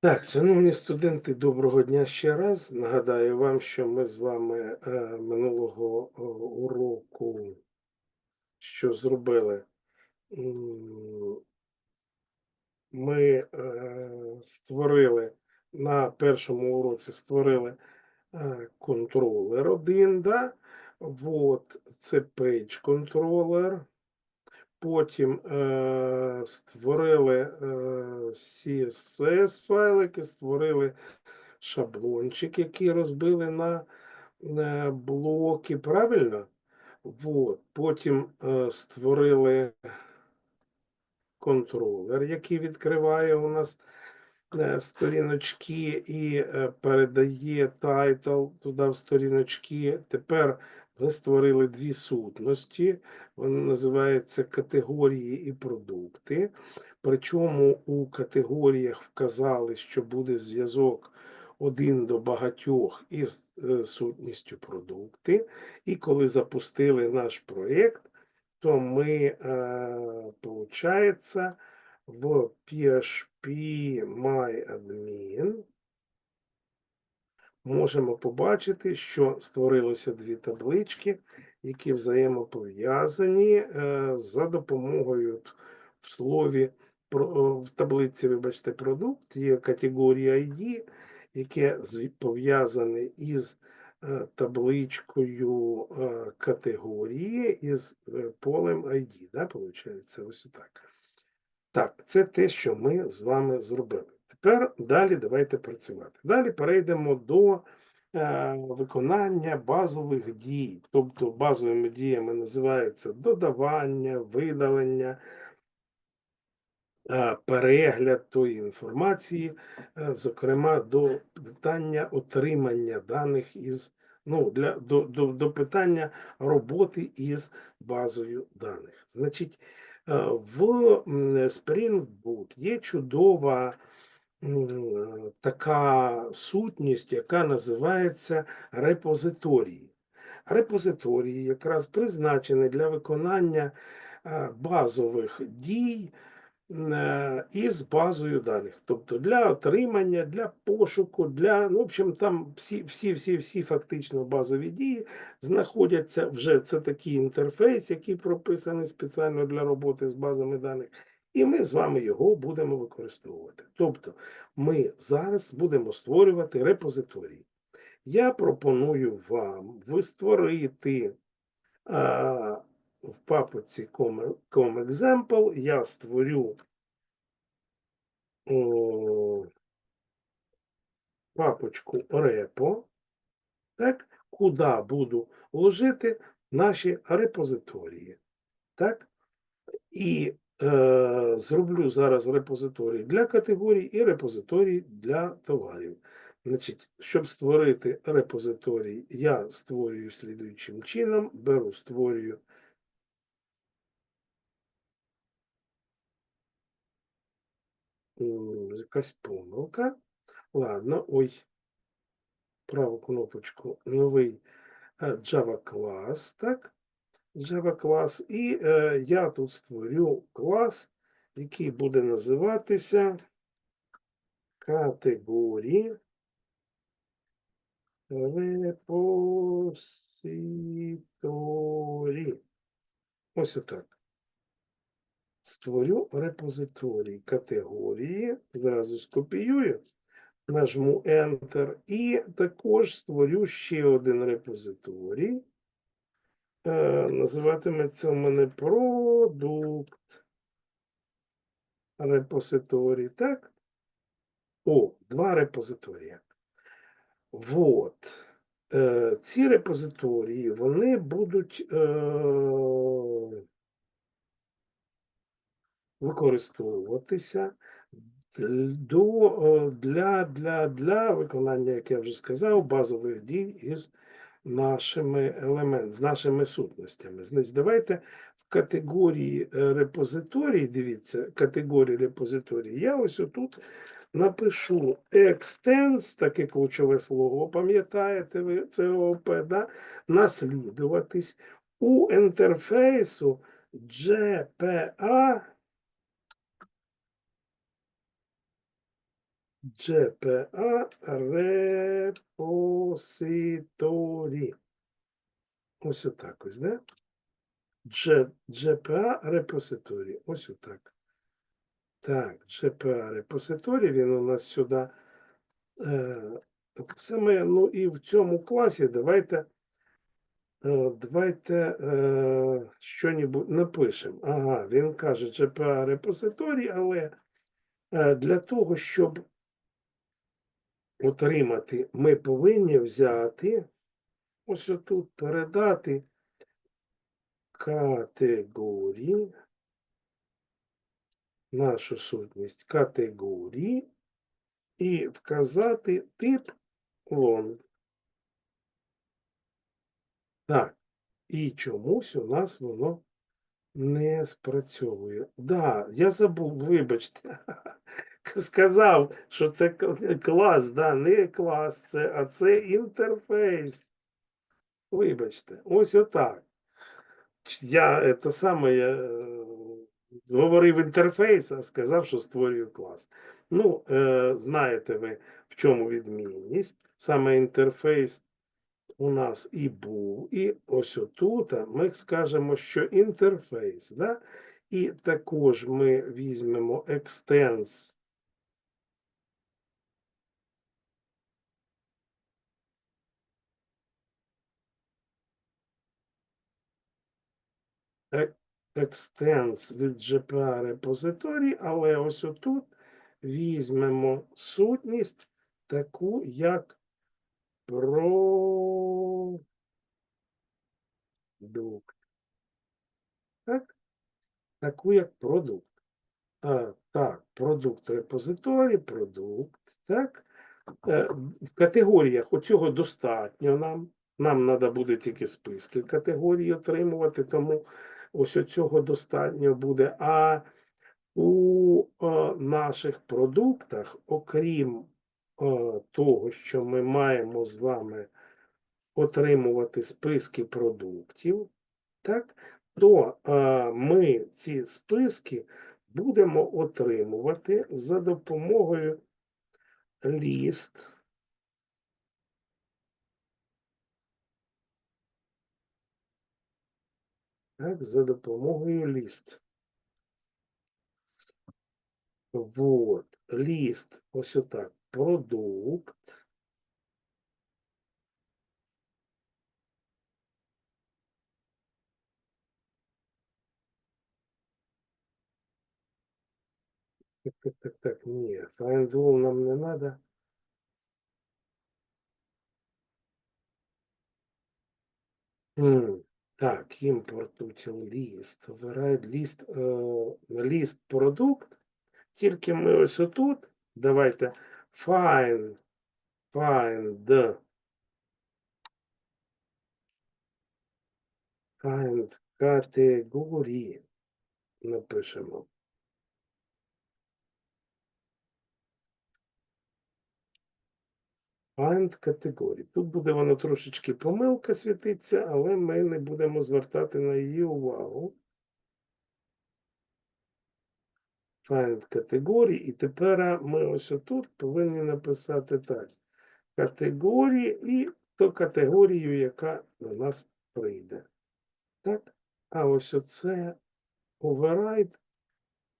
Так, шановні студенти, доброго дня ще раз. Нагадаю вам, що ми з вами е, минулого е, уроку що зробили. Ми е, створили на першому уроці створили контролер один, да? Вот, це page контролер. Потім е, створили е, CSS файлики, створили шаблончик, який розбили на, на блоки, правильно? Вот. Потім е, створили контролер, який відкриває у нас е, сторіночки і е, передає тайтл туди в сторіночки. Тепер ми створили дві сутності. Вони називаються категорії і продукти. Причому у категоріях вказали, що буде зв'язок один до багатьох із е, сутністю продукти. І коли запустили наш проєкт, то ми, е, получается, в PHP MyAdmin можемо побачити, що створилося дві таблички, які взаємопов'язані е, за допомогою в слові в таблиці, вибачте, продукт є категорія ID, яке пов'язане із е, табличкою е, категорії із е, полем ID, да, виходить, ось так. Так, це те, що ми з вами зробили. Тепер далі давайте працювати. Далі перейдемо до е, виконання базових дій. Тобто базовими діями називаються додавання, видалення, е, перегляд тої інформації, е, зокрема до питання отримання даних із ну, для, до, до, до питання роботи із базою даних. Значить, е, в Spring Boot є чудова така сутність, яка називається репозиторії. Репозиторії якраз призначені для виконання е, базових дій е, із базою даних. Тобто для отримання, для пошуку, для, ну, в общем, там всі, всі, всі, фактично базові дії знаходяться вже це такий інтерфейс, який прописаний спеціально для роботи з базами даних. І ми з вами його будемо використовувати. Тобто ми зараз будемо створювати репозиторії. Я пропоную вам ви створити а, в Com, ComExample, я створю о, папочку репо, так, куди буду вложити наші репозиторії. Так? І е, зроблю зараз репозиторій для категорій і репозиторій для товарів. Значить, щоб створити репозиторій, я створюю слідуючим чином, беру, створюю якась помилка. Ладно, ой, праву кнопочку, новий е, Java клас, так? Java клас. І е, я тут створю клас, який буде називатися категорії репозиторі. Ось отак. Створю репозиторій категорії, зразу скопіюю, нажму Enter і також створю ще один репозиторій. Е, називатиметься у мене продукт репозиторій, так? О, два репозиторія. Вот. Е, ці репозиторії, вони будуть е, використовуватися до, для, для, для виконання, як я вже сказав, базових дій із нашими елементами, з нашими сутностями. Значить, давайте в категорії е, репозиторій, дивіться, категорії репозиторій, я ось отут напишу extends, таке ключове слово, пам'ятаєте ви це ООП, да? наслідуватись у інтерфейсу GPA GPA репозиторі. Ось отак ось, да? GPA репозиторі. Ось отак. Так, GPA репозиторі, він у нас сюди. Е, саме, ну і в цьому класі давайте, е, давайте е, що-небудь напишемо. Ага, він каже GPA репозиторій, але для того, щоб отримати, ми повинні взяти ось отут передати категорії, нашу сутність категорії і вказати тип лонг. Так, і чомусь у нас воно не спрацьовує. Да, я забув, вибачте. Сказав, що це клас, да, не клас, це, а це інтерфейс. Вибачте, ось отак. Я це саме я, е, говорив інтерфейс, а сказав, що створюю клас. Ну, е, знаєте ви, в чому відмінність. Саме інтерфейс у нас і був, і ось отут ми скажемо, що інтерфейс. Да? І також ми візьмемо extends е- extends від GPA репозиторій, але ось отут візьмемо сутність таку, як продукт. Так? Таку, як продукт. А, так, продукт репозиторій, продукт. Так. Е, В категоріях оцього достатньо нам. Нам треба буде тільки списки категорій отримувати, тому ось оцього достатньо буде. А у е, наших продуктах, окрім е, того, що ми маємо з вами отримувати списки продуктів, так, то е, ми ці списки будемо отримувати за допомогою ліст. Так, за допомогою ліст. Вот, ліст, ось отак, продукт. Так, так, так, так, ні, all нам не надо. М, Так, імпорт утил ліст. Вибирає ліст, е, ліст продукт. Тільки ми ось отут. Давайте find, find, find категорії. Напишемо. Find категорії. Тут буде воно трошечки помилка світиться, але ми не будемо звертати на її увагу. Find категорії. І тепер ми ось отут повинні написати так. Категорії і ту категорію, яка до нас прийде. Так? А ось оце override,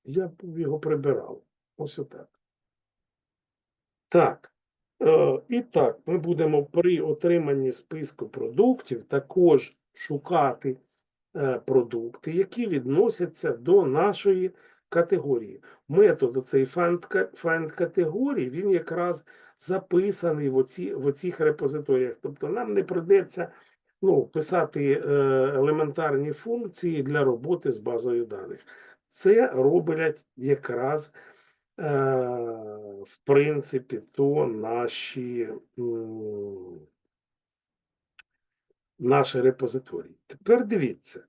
я б його прибирав. Ось отак. Так. Е, І так, ми будемо при отриманні списку продуктів також шукати е, продукти, які відносяться до нашої категорії. Метод оцей find категорії він якраз записаний в, оці, в оцих репозиторіях. Тобто нам не прийдеться ну, писати е, елементарні функції для роботи з базою даних. Це роблять якраз в принципі, то наші, наші репозиторії. Тепер дивіться,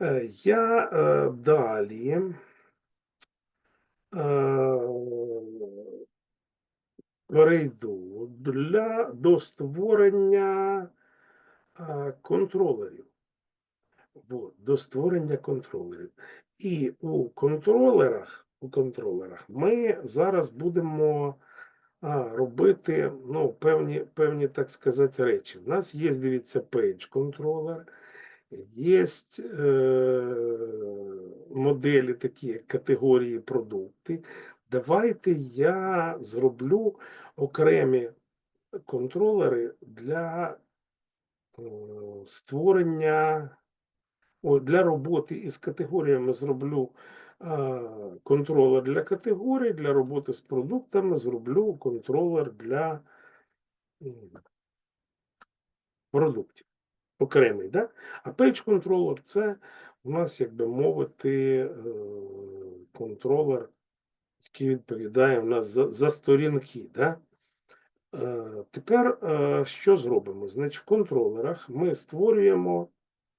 е, я е, далі е, перейду для, до створення е, контролерів. До створення контролерів. І у контролерах, у контролерах ми зараз будемо робити ну, певні, певні, так сказати, речі. У нас є, дивіться, page контролер, є е, моделі такі, як категорії продукти. Давайте я зроблю окремі контролери для е, створення, о, для роботи із категоріями зроблю контролер для категорій, для роботи з продуктами зроблю контролер для продуктів. Окремий, да? А page контролер це у нас, як би мовити, е, контролер, який відповідає у нас за, за сторінки. Да? Е, Тепер е, що зробимо? Значить, в контролерах ми створюємо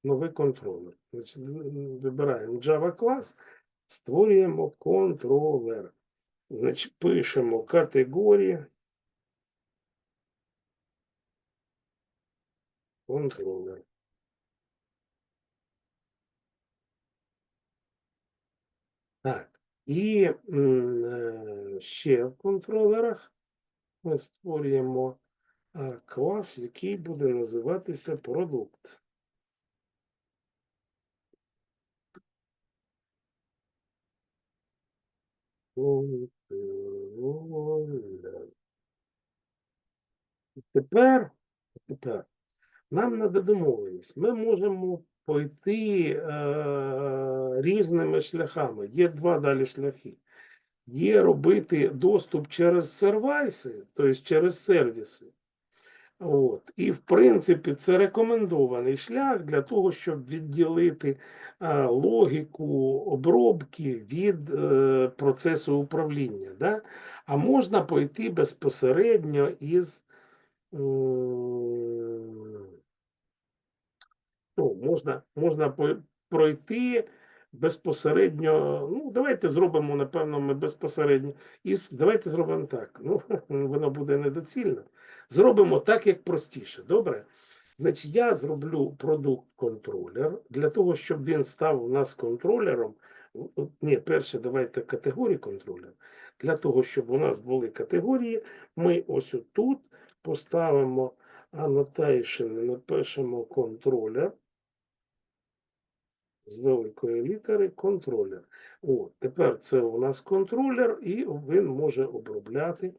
новий контролер. Значить, вибираємо Java клас, створюємо контролер. Значить, пишемо категорії. Контролер. Так. І е, ще в контролерах ми створюємо е, клас, який буде називатися продукт. Тепер, тепер нам на домовленість. Ми можемо пойти е, різними шляхами. Є два далі шляхи. Є робити доступ через сервайси, тобто через сервіси. От. І, в принципі, це рекомендований шлях для того, щоб відділити е, логіку обробки від е, процесу управління. Да? А можна пойти безпосередньо із. м, Ну, можна, можна пройти безпосередньо. Ну, давайте зробимо, напевно, ми безпосередньо. Із, давайте зробимо так. Ну, воно буде недоцільно. Зробимо так, як простіше. Добре? Значить, я зроблю продукт-контролер для того, щоб він став у нас контролером. Ні, перше, давайте категорії контролер. Для того, щоб у нас були категорії, ми ось тут поставимо annotation, напишемо контролер з великої літери контролер. О, тепер це у нас контролер, і він може обробляти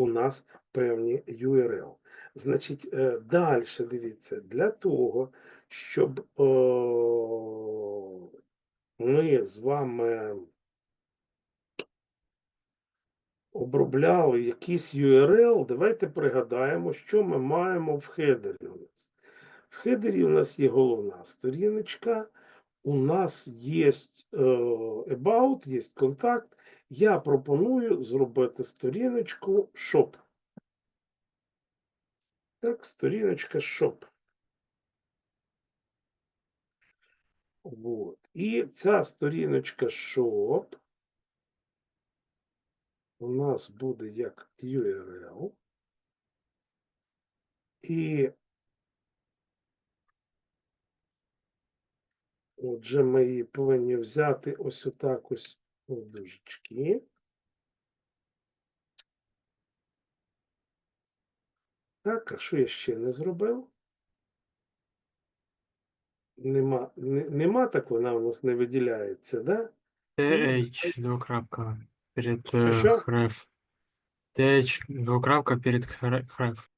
у нас певні URL. Значить, е, далі дивіться, для того, щоб о, ми з вами обробляли якийсь URL, давайте пригадаємо, що ми маємо в хедері у нас. В хедері у нас є головна сторіночка, у нас є About, є контакт. Я пропоную зробити сторіночку Shop. Так, сторіночка Shop. Вот. І ця сторіночка Shop у нас буде як URL. І отже, ми її повинні взяти ось отак ось дужечки. Так, а що я ще не зробив? Нема, не, нема так вона у нас не виділяється, да? TH, двукрапка перед Що, э, що? href. TH, двукрапка перед хре- href.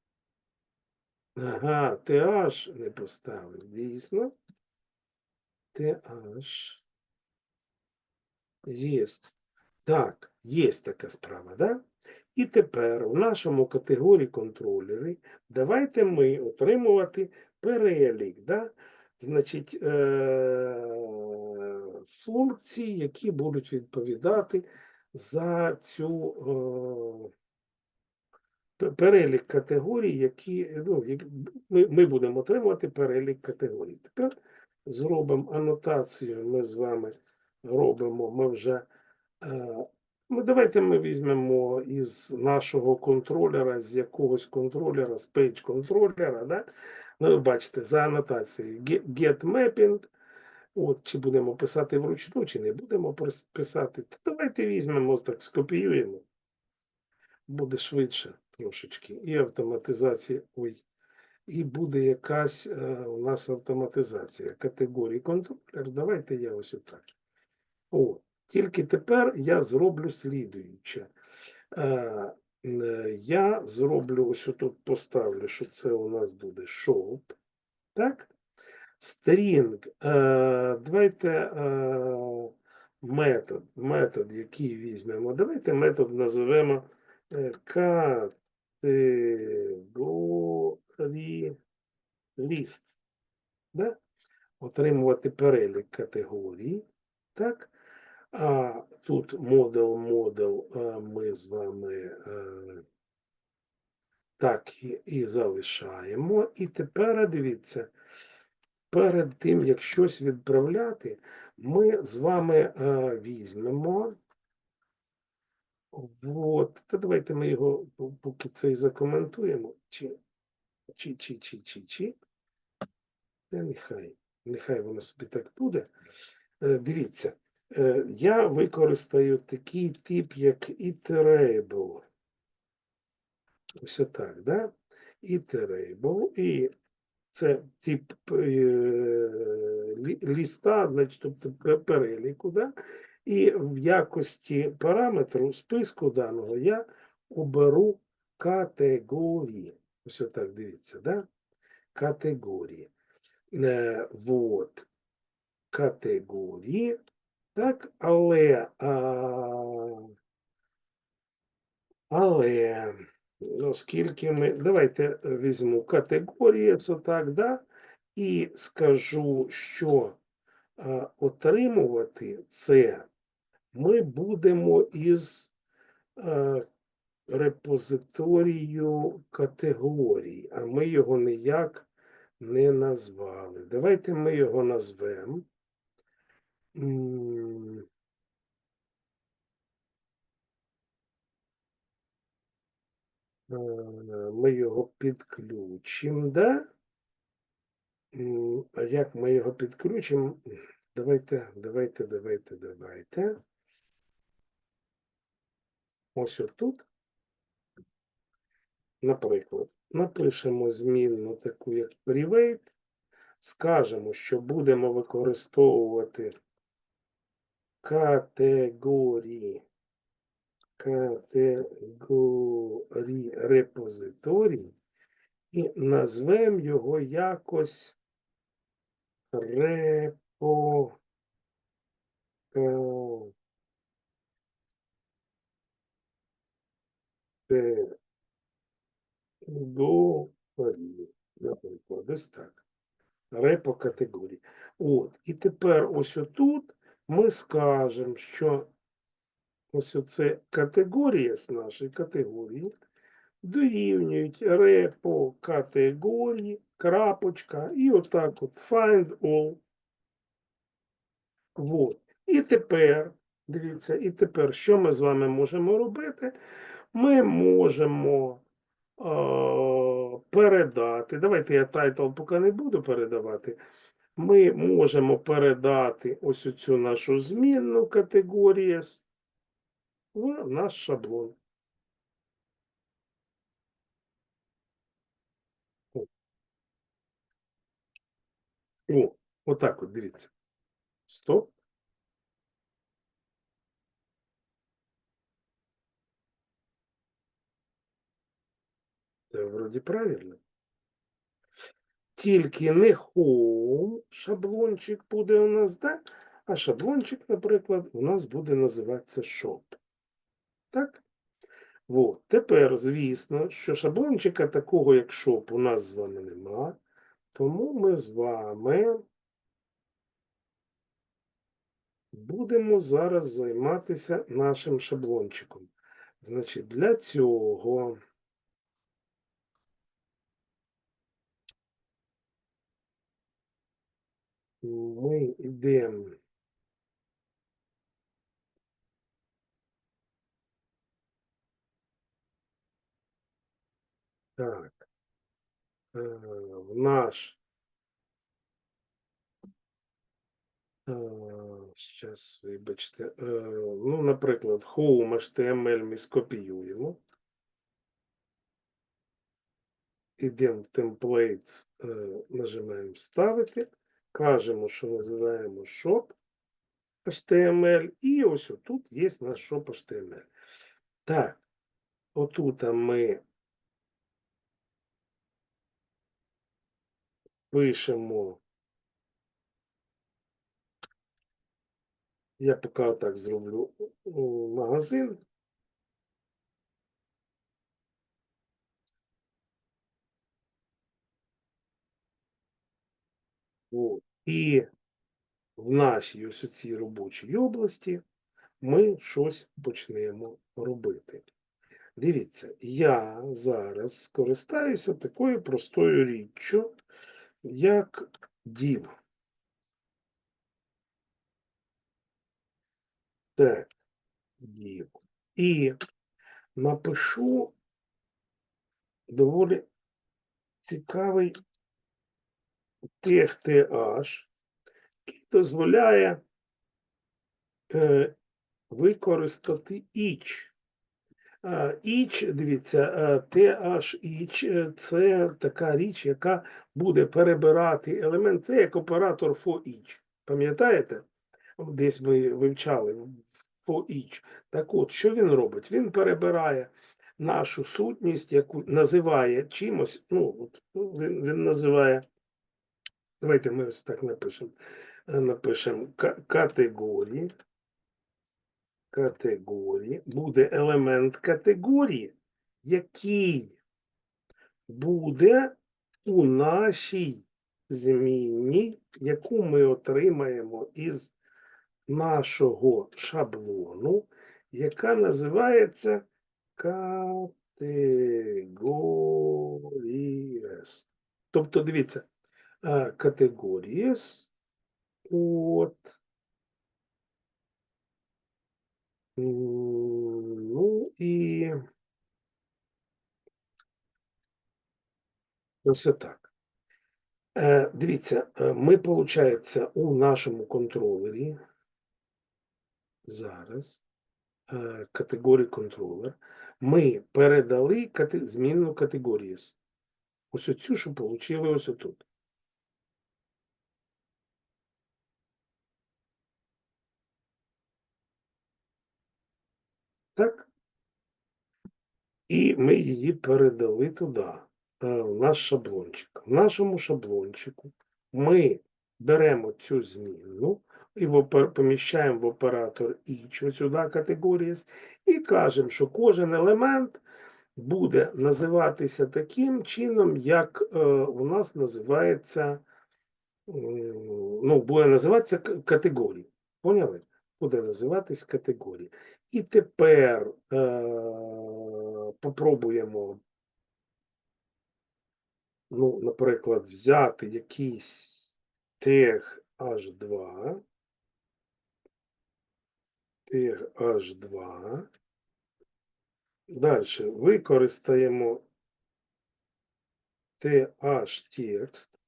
Ага, TH не поставив, дійсно. TH. Єсть. Так, є така справа, да? І тепер в нашому категорії контролери давайте ми отримувати перелік, да? значить, е- функцій, які будуть відповідати за цю е- перелік категорій, які ну, ми, ми будемо отримувати перелік категорій. Тепер зробимо анотацію. Ми з вами робимо, ми вже. е, Ну, давайте ми візьмемо із нашого контролера, з якогось контролера, з page контролера, да? Ну, ви бачите, за анотацією get, mapping. От, чи будемо писати вручну, чи не будемо писати. Та давайте візьмемо, так скопіюємо. буде швидше трошечки. І автоматизація, ой, і буде якась е, у нас автоматизація категорії контролер. Давайте я ось отак. О, тільки тепер я зроблю слідуюче. Е, е, я зроблю ось тут поставлю, що це у нас буде shop. Так? String. Е, давайте е, метод, метод, який візьмемо. Давайте метод називемо е, категорі. Да? Отримувати перелік категорій. Так? А тут модел, модел ми з вами е, так і, і залишаємо. І тепер дивіться, перед тим, як щось відправляти, ми з вами е, візьмемо. От, та давайте ми його поки цей закоментуємо. Чи, чи, чи, чи, чи, чи. Нехай, нехай воно собі так буде. Е, Дивіться, я використаю такий тип, як iterable. Ось отак, да? Iterable. І це тип е, ліста, значить, тобто переліку, да? І в якості параметру списку даного я оберу категорії. Ось отак, дивіться, да? Категорії. Е, вот. Категорії. Так, але, але, оскільки ми, давайте візьму категорії, це так, да, і скажу, що отримувати це ми будемо із репозиторію категорій, а ми його ніяк не назвали. Давайте ми його назвемо. Ми його підключимо, да? А як ми його підключимо? Давайте, давайте, давайте, давайте. Ось отут. Наприклад, напишемо змінну таку, як private, скажемо, що будемо використовувати категорії, категорії репозиторій і назвемо його якось репо. Категорії, наприклад, ось так. Репо категорії. От. І тепер ось отут ми скажемо, що ось оце категорія з нашої категорії дорівнюють репо категорії, крапочка, і отак от find all. Вот. І тепер, дивіться, і тепер, що ми з вами можемо робити? Ми можемо е, передати. Давайте я тайтл поки не буду передавати. Ми можемо передати ось цю нашу змінну категорію в наш шаблон. О. О, отак от дивіться. Стоп. Це вроді правильно. Тільки не home шаблончик буде у нас, да? а шаблончик, наприклад, у нас буде називатися shop. Так? Вот. Тепер, звісно, що шаблончика такого, як shop, у нас з вами нема. Тому ми з вами будемо зараз займатися нашим шаблончиком. Значить, для цього ми йдемо. Так. Е, В наш. Зараз, вибачте. е, Ну, наприклад, home HTML ми скопіюємо. йдемо в templates, нажимаємо вставити, кажемо, що називаємо shop HTML, і ось отут є наш shop HTML. Так, отут ми пишемо. Я поки так зроблю магазин. От. І в нашій ось цій робочій області ми щось почнемо робити. Дивіться, я зараз скористаюся такою простою річчю, як div. Так, div. І напишу доволі цікавий TH, який дозволяє е, використати each. Each, дивіться, е, TH each це така річ, яка буде перебирати елемент. Це як оператор for each. Пам'ятаєте? Десь ми вивчали for each. Так от, що він робить? Він перебирає нашу сутність, яку називає чимось. Ну, от, ну, він, він називає. Давайте ми ось так напишемо. Е, Напишемо категорії. Категорії. Буде елемент категорії, який буде у нашій зміні, яку ми отримаємо із нашого шаблону, яка називається категорієс. Тобто, дивіться, а, от, ну і ось так. Е, Дивіться, е, ми, виходить, у нашому контролері зараз е, категорії контролер, ми передали змінну категорію. Ось оцю, що отримали ось тут. Так? І ми її передали туди, е, в наш шаблончик. В нашому шаблончику ми беремо цю змінну і поміщаємо в оператор each, сюди категорії, і кажемо, що кожен елемент буде називатися таким чином, як е, у нас називається, ну, буде називатися к- категорії. Поняли? Буде називатись категорії. І тепер е, попробуємо, ну, наприклад, взяти якийсь тег H2, тег H2. Далі використаємо TH текст.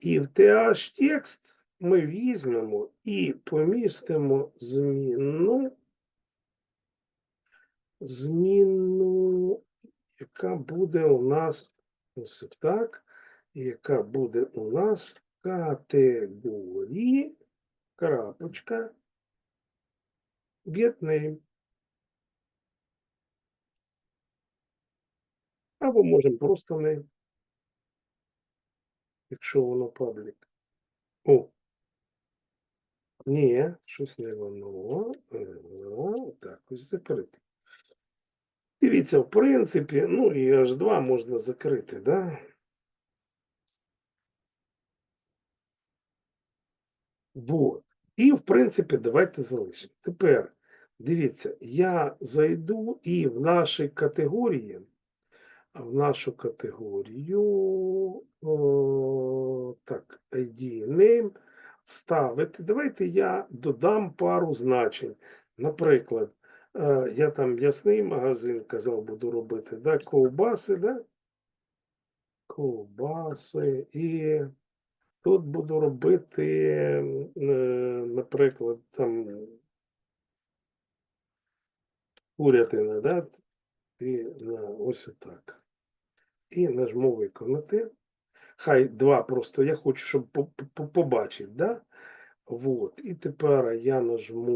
І в TH текст ми візьмемо і помістимо змінну, змінну, яка буде у нас ось так, яка буде у нас категорії, крапочка, get name. Або можемо просто name, якщо воно паблік. О, ні, щось не воно. Ага, Так, ось закрити. Дивіться, в принципі, ну і H2 можна закрити, да? Вот. І, в принципі, давайте залишимо. Тепер, дивіться, я зайду і в нашій категорії, в нашу категорію, о, так, ID name, вставити. Давайте я додам пару значень. Наприклад, я там м'ясний магазин казав, буду робити, да, ковбаси, да? Ковбаси і тут буду робити, е, наприклад, там курятина, да? І на ось так. і нажму виконати. Хай два просто я хочу, щоб по- по- побачити, да? Вот. І тепер я нажму